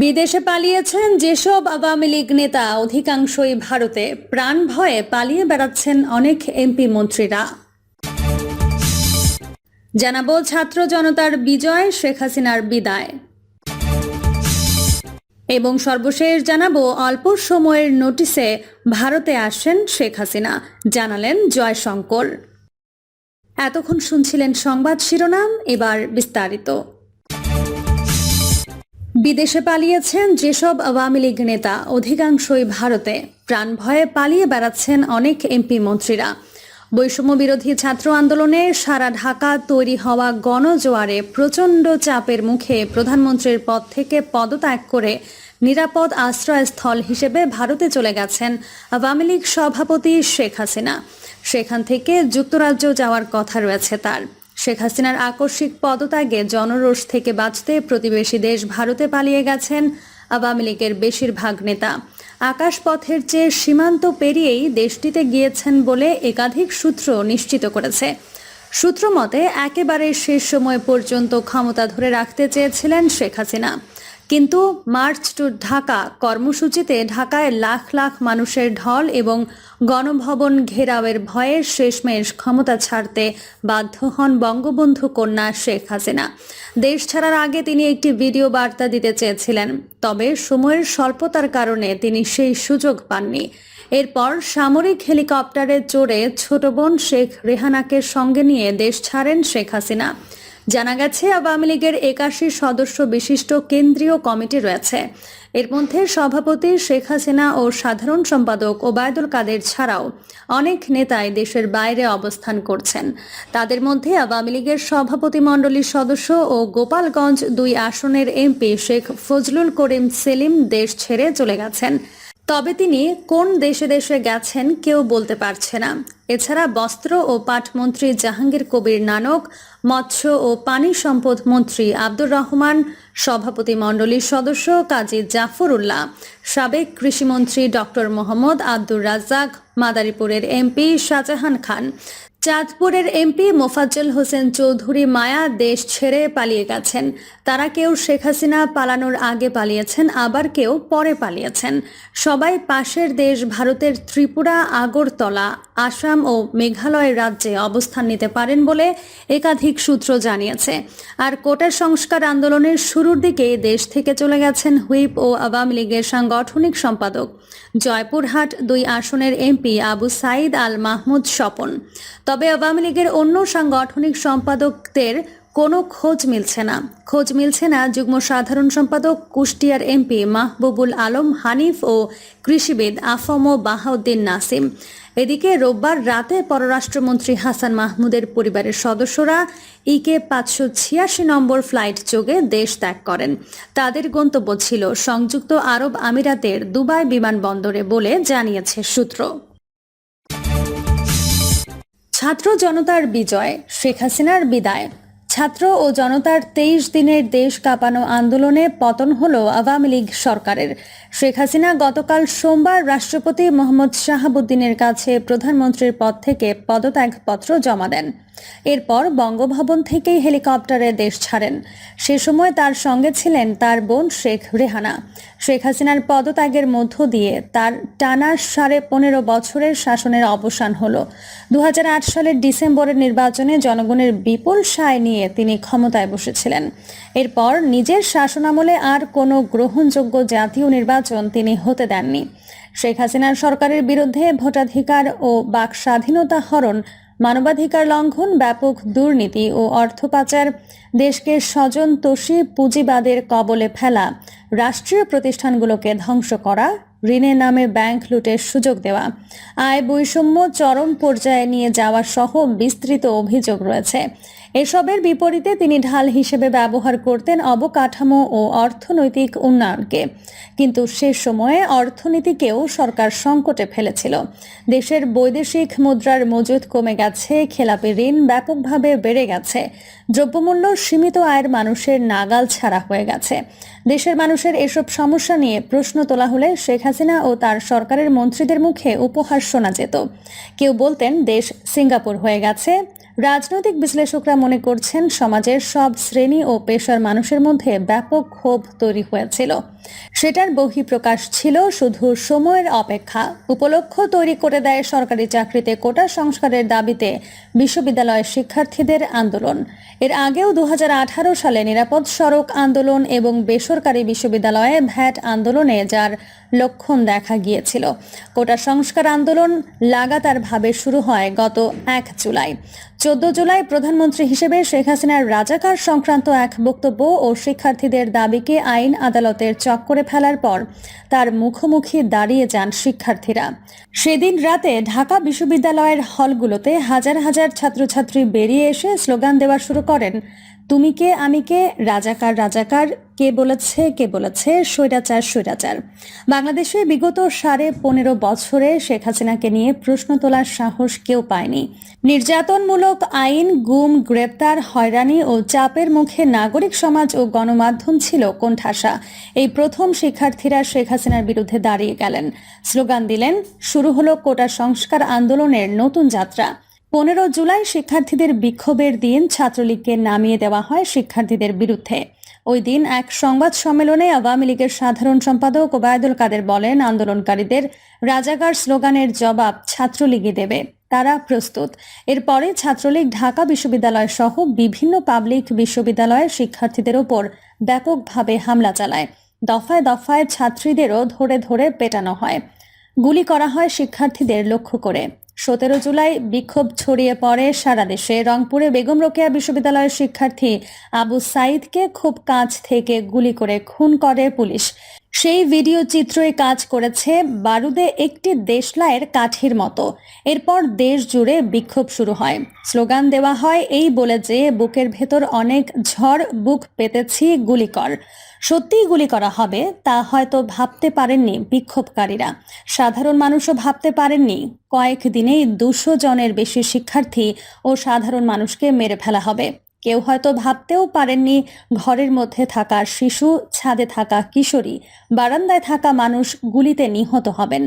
বিদেশে পালিয়েছেন যেসব আওয়ামী লীগ নেতা, অধিকাংশই ভারতে। প্রাণ ভয়ে পালিয়ে বেড়াচ্ছেন অনেক এমপি মন্ত্রীরা। জানাব ছাত্র জনতার বিজয়, শেখ হাসিনার বিদায়। এবং সর্বশেষ জানাব, অল্প সময়ের নোটিশে ভারতে আসেন শেখ হাসিনা, জানালেন জয়শঙ্কর। এতক্ষণ শুনছিলেন সংবাদ শিরোনাম, এবার বিস্তারিত। বিদেশে পালিয়েছেন যেসব আওয়ামী লীগ নেতা, অধিকাংশই ভারতে। প্রাণ ভয়ে পালিয়ে বেড়াচ্ছেন অনেক এমপি মন্ত্রীরা। বৈষম্য বিরোধী ছাত্র আন্দোলনে সারা ঢাকা তৈরি হওয়া গণজোয়ারে প্রচণ্ড চাপের মুখে প্রধানমন্ত্রীর পদ থেকে পদত্যাগ করে নিরাপদ আশ্রয়স্থল হিসেবে ভারতে চলে গেছেন আওয়ামী লীগ সভাপতি শেখ হাসিনা। সেখান থেকে যুক্তরাজ্য যাওয়ার কথা রয়েছে তার। শেখ হাসিনার আকস্মিক পদত্যাগে জনরোষ থেকে বাঁচতে প্রতিবেশী দেশ ভারতে পালিয়ে গেছেন আওয়ামী লীগের বেশিরভাগ নেতা। আকাশপথের চেয়ে সীমান্ত পেরিয়েই দেশটিতে গিয়েছেন বলে একাধিক সূত্র নিশ্চিত করেছে। সূত্রমতে একেবারে শেষ সময় পর্যন্ত ক্ষমতা ধরে রাখতে চেয়েছিলেন শেখ হাসিনা। কিন্তু মার্চ টু ঢাকা কর্মসূচিতে ঢাকায় লাখ লাখ মানুষের ঢল এবং গণভবন ঘেরাওয়ের ভয়ে শেষমেশ ক্ষমতা ছাড়তে বাধ্য হন বঙ্গবন্ধু কন্যা শেখ হাসিনা। দেশ ছাড়ার আগে তিনি একটি ভিডিও বার্তা দিতে চেয়েছিলেন, তবে সময়ের স্বল্পতার কারণে তিনি সেই সুযোগ পাননি। এরপর সামরিক হেলিকপ্টারে চড়ে ছোট বোন শেখ রেহানাকে সঙ্গে নিয়ে দেশ ছাড়েন শেখ হাসিনা। জানা গেছে, আওয়ামী লীগের একাশি সদস্য বিশিষ্ট কেন্দ্রীয় কমিটি রয়েছে। এর মধ্যে সভাপতি শেখ হাসিনা ও সাধারণ সম্পাদক ওবায়দুল কাদের ছাড়াও অনেক নেতাই দেশের বাইরে অবস্থান করছেন। তাদের মধ্যে আওয়ামী লীগের সভাপতি মণ্ডলীর সদস্য ও গোপালগঞ্জ দুই আসনের এমপি শেখ ফজলুল করিম সেলিম দেশ ছেড়ে চলে গেছেন। তবে তিনি কোন দেশে দেশে গেছেন কেউ বলতে পারছে না। এছাড়া বস্ত্র ও পাটমন্ত্রী জাহাঙ্গীর কবির নানক, মৎস্য ও পানি সম্পদ মন্ত্রী আব্দুর রহমান, সভাপতি মণ্ডলীর সদস্য কাজী জাফর উল্লাহ সাবেক কৃষিমন্ত্রী ডক্টর মোহাম্মদ আব্দুর রাজ্জাক, মাদারীপুরের এমপি শাহজাহান খান। চাঁদপুরের এমপি মোফাজ্জল হোসেন চৌধুরী মায়া দেশ ছেড়ে পালিয়ে গেছেন। তারা কেউ শেখ হাসিনা পালানোর আগে পালিয়েছেন, আবার কেউ পরে পালিয়েছেন। সবাই পাশের দেশ ভারতের ত্রিপুরা, আগরতলা, আসাম ও মেঘালয় রাজ্যে অবস্থান নিতে পারেন বলে একাধিক সূত্র জানিয়েছে। আর কোটা সংস্কার আন্দোলনের শুরুর দিকে দেশ থেকে চলে গেছেন হুইপ ও আওয়ামী লীগের সাংগঠনিক সম্পাদক। জয়পুরহাট দুই আসনের এমপি আবু সাইদ আল মাহমুদ স্বপন। তবে আওয়ামী লীগের অন্য সাংগঠনিক সম্পাদকদের কোনো খোঁজ মিলছে না। খোঁজ মিলছে না যুগ্ম সাধারণ সম্পাদক, কুষ্টিয়ার এমপি মাহবুবুল আলম, হানিফ ও কৃষিবিদ আফম বাহাউদ্দিন নাসিম। এদিকে রোববার রাতে পররাষ্ট্রমন্ত্রী হাসান মাহমুদের পরিবারের সদস্যরা ইকে পাঁচশো ছিয়াশি নম্বর ফ্লাইট যোগে দেশ ত্যাগ করেন। তাদের গন্তব্য ছিল সংযুক্ত আরব আমিরাতের দুবাই বিমানবন্দরে বলে জানিয়েছে সূত্র। ছাত্র জনতার বিজয়, শেখ হাসিনার বিদায়। ছাত্র ও জনতার তেইশ দিনের দেশ কাঁপানো আন্দোলনে পতন হল আওয়ামী লীগ সরকারের। শেখ হাসিনা গতকাল সোমবার রাষ্ট্রপতি মোহাম্মদ শাহাবুদ্দিনের কাছে প্রধানমন্ত্রীর পদ থেকে পদত্যাগপত্র জমা দেন। এরপর বঙ্গভবন থেকেই হেলিকপ্টারে দেশ ছাড়েন। সে সময় তার সঙ্গে ছিলেন তার বোন শেখ রেহানা। শেখ হাসিনার পদত্যাগের মধ্য দিয়ে তার টানা সাড়ে পনেরো বছরের শাসনের অবসান হল। দু হাজার আট সালের ডিসেম্বরের নির্বাচনে জনগণের বিপুল সায় নিয়ে তিনি ক্ষমতায় বসেছিলেন। এরপর নিজের শাসনামলে আর কোনো গ্রহণযোগ্য জাতীয় নির্বাচন তিনি হতে দেননি। শেখ হাসিনার সরকারের বিরুদ্ধে ভোটাধিকার ও বাক স্বাধীনতা হরণ, মানবাধিকার লঙ্ঘন, ব্যাপক দুর্নীতি ও অর্থ পাচার, দেশকে স্বজন তোষী পুঁজিবাদের কবলে ফেলা, রাষ্ট্রীয় প্রতিষ্ঠানগুলোকে ধ্বংস করা, ঋণের নামে ব্যাংক লুটের সুযোগ দেওয়া, আয় বৈষম্য চরম পর্যায়ে নিয়ে যাওয়া সহ বিস্তৃত অভিযোগ রয়েছে। এসবের বিপরীতে তিনি ঢাল হিসেবে ব্যবহার করতেন অবকাঠামো ও অর্থনৈতিক উন্নয়নকে। কিন্তু সে সময়ে অর্থনীতিকেও সরকার সংকটে ফেলেছিল। দেশের বৈদেশিক মুদ্রার মজুদ কমে গেছে, খেলাপি ঋণ ব্যাপকভাবে বেড়ে গেছে, দ্রব্যমূল্য সীমিত আয়ের মানুষের নাগাল ছাড়া হয়ে গেছে। দেশের মানুষের এসব সমস্যা নিয়ে প্রশ্ন তোলা হলে শেখ হাসিনা ও তার সরকারের মন্ত্রীদের মুখে উপহাস শোনা যেত। কেউ বলতেন, দেশ সিঙ্গাপুর হয়ে গেছে রাজনৈতিক বিশ্লেষকরা মনে করছেন, সমাজের সব শ্রেণি ও পেশার মানুষের মধ্যে ব্যাপক ক্ষোভ তৈরি হয়েছিল। সেটার বহিঃপ্রকাশ ছিল শুধু সময়ের অপেক্ষা। উপলক্ষ তৈরি করে দেয় সরকারি চাকরিতে কোটা সংস্কারের দাবিতে বিশ্ববিদ্যালয়ের শিক্ষার্থীদের আন্দোলন। এর আগেও দু হাজার আঠারো সালে নিরাপদ সড়ক আন্দোলন এবং বেসরকারি বিশ্ববিদ্যালয়ে ভ্যাট আন্দোলনে, যার লক্ষণ দেখা গিয়েছিল। কোটা সংস্কার আন্দোলন লাগাতারভাবে শুরু হয় গত এক জুলাই। চোদ্দ জুলাই প্রধানমন্ত্রী হিসেবে শেখ হাসিনার রাজাকার সংক্রান্ত এক বক্তব্য ও শিক্ষার্থীদের দাবিকে আইন আদালতের চক্করে ফেলার পর তার মুখোমুখি দাঁড়িয়ে যান শিক্ষার্থীরা। সেদিন রাতে ঢাকা বিশ্ববিদ্যালয়ের হলগুলোতে হাজার হাজার ছাত্রছাত্রী বেরিয়ে এসে স্লোগান দেওয়া শুরু করেন তুমি কে আমি কে রাজাকার রাজাকার, কে বলেছে কে বলেছে, স্বৈরাচার স্বৈরাচার। বাংলাদেশে বিগত সাড়ে পনেরো বছরে শেখ হাসিনাকে নিয়ে প্রশ্ন তোলার সাহস কেউ পায়নি। নির্যাতনমূলক আইন, গুম, গ্রেপ্তার, হয়রানি ও চাপের মুখে নাগরিক সমাজ ও গণমাধ্যম ছিল কোণঠাসা। এই প্রথম শিক্ষার্থীরা শেখ হাসিনার বিরুদ্ধে দাঁড়িয়ে গেলেন। স্লোগান দিলেন, শুরু হলো কোটা সংস্কার আন্দোলনের নতুন যাত্রা। পনেরো জুলাই শিক্ষার্থীদের বিক্ষোভের দিন ছাত্রলীগকে নামিয়ে দেওয়া হয় শিক্ষার্থীদের বিরুদ্ধে। ওই দিন এক সংবাদ সম্মেলনে আওয়ামী লীগের সাধারণ সম্পাদক ওবায়দুল কাদের বলেন, আন্দোলনকারীদের রাজাকার স্লোগানের জবাব ছাত্রলীগই দেবে। তারা প্রস্তুত। এরপরে ছাত্রলীগ ঢাকা বিশ্ববিদ্যালয় সহ বিভিন্ন পাবলিক বিশ্ববিদ্যালয়ের শিক্ষার্থীদের ওপর ব্যাপকভাবে হামলা চালায়। দফায় দফায় ছাত্রীদেরও ধরে ধরে পেটানো হয়। গুলি করা হয় শিক্ষার্থীদের লক্ষ্য করে। সতেরো জুলাই বিক্ষোভ ছড়িয়ে পড়ে সারা দেশে। রংপুরে বেগম রোকেয়া বিশ্ববিদ্যালয়ের শিক্ষার্থী আবু সাইদকে খুব কাছ থেকে গুলি করে খুন করে পুলিশ। সেই ভিডিও চিত্রই কাজ করেছে বারুদে একটি দেশলাইয়ের কাঠির মতো। এরপর দেশ জুড়ে বিক্ষোভ শুরু হয়। স্লোগান দেওয়া হয় এই বলে যে, বুকের ভেতর অনেক ঝড়, বুক পেতেছি গুলি কর সত্যিই গুলি করা হবে, তা হয়তো ভাবতে পারেননি বিক্ষোভকারীরা। সাধারণ মানুষও ভাবতে পারেননি, কয়েক দিনেই দুশো জনের বেশি শিক্ষার্থী ও সাধারণ মানুষকে মেরে ফেলা হবে। কেউ হয়তো ভাবতেও পারেননি ঘরের মধ্যে থাকা শিশু, ছাদে থাকা কিশোরী, বারান্দায় থাকা মানুষ গুলিতে নিহত হবেন।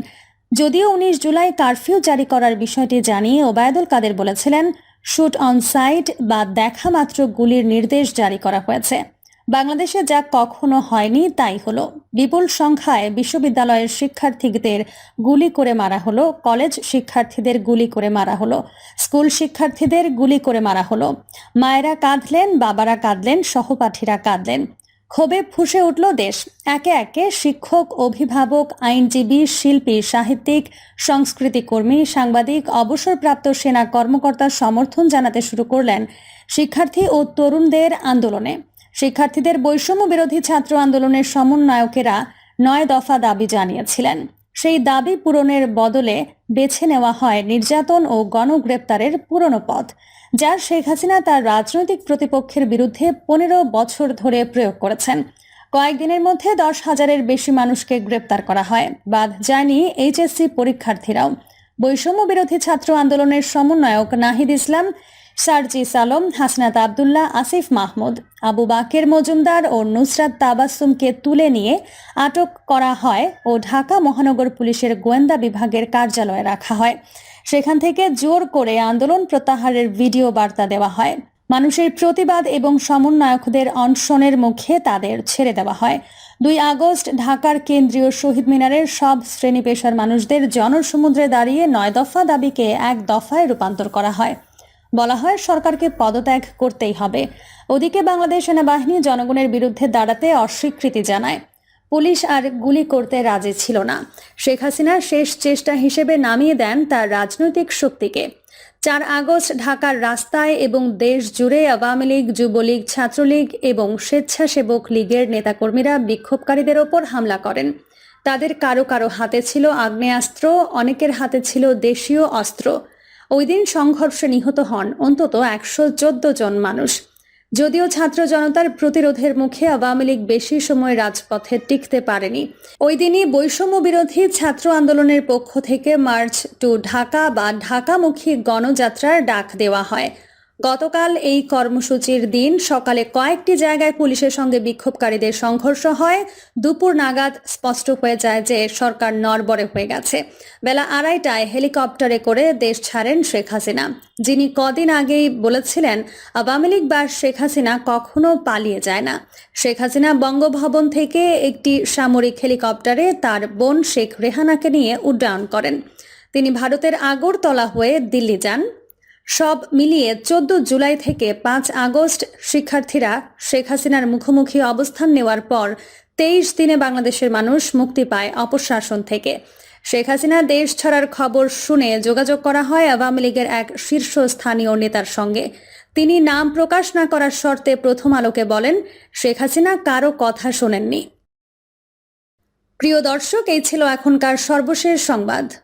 যদিও উনিশ জুলাই কারফিউ জারি করার বিষয়টি জানিয়ে ওবায়দুল কাদের বলেছিলেন, শুট অন সাইট বা দেখা মাত্র গুলির নির্দেশ জারি করা হয়েছে। বাংলাদেশে যা কখনো হয়নি তাই হলো। বিপুল সংখ্যায় বিশ্ববিদ্যালয়ের শিক্ষার্থীদের গুলি করে মারা হলো। কলেজ শিক্ষার্থীদের গুলি করে মারা হলো। স্কুল শিক্ষার্থীদের গুলি করে মারা হলো। মায়েরা কাঁদলেন, বাবারা কাঁদলেন, সহপাঠীরা কাঁদলেন। ক্ষোভে ফুসে উঠল দেশ। একে একে শিক্ষক, অভিভাবক, আইনজীবী, শিল্পী, সাহিত্যিক সংস্কৃতিকর্মী সাংবাদিক, অবসরপ্রাপ্ত সেনা কর্মকর্তার সমর্থন জানাতে শুরু করলেন শিক্ষার্থী ও তরুণদের আন্দোলনে। শিক্ষার্থীদের বৈষম্য বিরোধী ছাত্র আন্দোলনের সমন্বয়কেরা নয় দফা দাবি জানিয়েছিলেন। সেই দাবি পূরণের বদলে বেছে নেওয়া হয় নির্যাতন ও গণগ্রেপ্তারের পুরনো পথ, যা শেখ হাসিনা তার রাজনৈতিক প্রতিপক্ষের বিরুদ্ধে পনেরো বছর ধরে প্রয়োগ করেছেন। কয়েকদিনের মধ্যে দশ হাজারের বেশি মানুষকে গ্রেপ্তার করা হয়। বাদ যায়নি এইচএসসি পরীক্ষার্থীরাও। বৈষম্য বিরোধী ছাত্র আন্দোলনের সমন্বয়ক নাহিদ ইসলাম সার্জিস আলম হাসনাত আবদুল্লাহ, আসিফ মাহমুদ, আবু বাকের মজুমদার ও নুসরাত তাবাসুমকে তুলে নিয়ে আটক করা হয় ও ঢাকা মহানগর পুলিশের গোয়েন্দা বিভাগের কার্যালয়ে রাখা হয়। সেখান থেকে জোর করে আন্দোলন প্রত্যাহারের ভিডিও বার্তা দেওয়া হয়। মানুষের প্রতিবাদ এবং সমন্বয়কদের অনশনের মুখে তাদের ছেড়ে দেওয়া হয়। দুই আগস্ট ঢাকার কেন্দ্রীয় শহীদ মিনারের সব শ্রেণি পেশার মানুষদের জনসমুদ্রে দাঁড়িয়ে নয় দফা দাবিকে এক দফায় রূপান্তর করা হয়। বলা হয়, সরকারকে পদত্যাগ করতেই হবে। ওদিকে বাংলাদেশ সেনাবাহিনী জনগণের বিরুদ্ধে দাঁড়াতে অস্বীকৃতি জানায়। পুলিশ আর গুলি করতে রাজি ছিল না। শেখ হাসিনা শেষ চেষ্টা হিসেবে নামিয়ে দেন তার রাজনৈতিক শক্তিকে। চার আগস্ট ঢাকার রাস্তায় এবং দেশ জুড়ে আওয়ামী লীগ, যুবলীগ, ছাত্রলীগ এবং স্বেচ্ছাসেবক লীগের নেতাকর্মীরা বিক্ষোভকারীদের ওপর হামলা করেন। তাদের কারও কারও হাতে ছিল আগ্নেয়াস্ত্র, অনেকের হাতে ছিল দেশীয় অস্ত্র। ওই দিন সংঘর্ষে নিহত হন অন্তত একশো চোদ্দ জন মানুষ। যদিও ছাত্র জনতার প্রতিরোধের মুখে আওয়ামী লীগ বেশি সময় রাজপথে টিকতে পারেনি। ওই দিনই বৈষম্য বিরোধী ছাত্র আন্দোলনের পক্ষ থেকে মার্চ টু ঢাকা বা ঢাকামুখী গণযাত্রার ডাক দেওয়া হয়। গতকাল এই কর্মসূচির দিন সকালে কয়েকটি জায়গায় পুলিশের সঙ্গে বিক্ষোভকারীদের সংঘর্ষ হয়। দুপুর নাগাদ স্পষ্ট হয়ে যায় যে সরকার নরবরে হয়ে গেছে। বেলা আড়াইটায় হেলিকপ্টারে করে দেশ ছাড়েন শেখ হাসিনা। যিনি কদিন আগেই বলেছিলেন, আওয়ামী লীগ বা শেখ হাসিনা কখনো পালিয়ে যায় না। শেখ হাসিনা বঙ্গভবন থেকে একটি সামরিক হেলিকপ্টারে তার বোন শেখ রেহানাকে নিয়ে উড্ডয়ন করেন। তিনি ভারতের আগরতলা হয়ে দিল্লি যান। সব মিলিয়ে চোদ্দ জুলাই থেকে পাঁচ আগস্ট শিক্ষার্থীরা শেখ হাসিনার মুখোমুখি অবস্থান নেওয়ার পর তেইশ দিনে বাংলাদেশের মানুষ মুক্তি পায় অপশাসন থেকে। শেখ হাসিনা দেশ ছাড়ার খবর শুনে যোগাযোগ করা হয় আওয়ামী লীগের এক শীর্ষস্থানীয় নেতার সঙ্গে। তিনি নাম প্রকাশ না করার শর্তে প্রথম আলোকে বলেন, শেখ হাসিনা কারও কথা শোনেননি। প্রিয় দর্শক, এই ছিল এখনকার সর্বশেষ সংবাদ।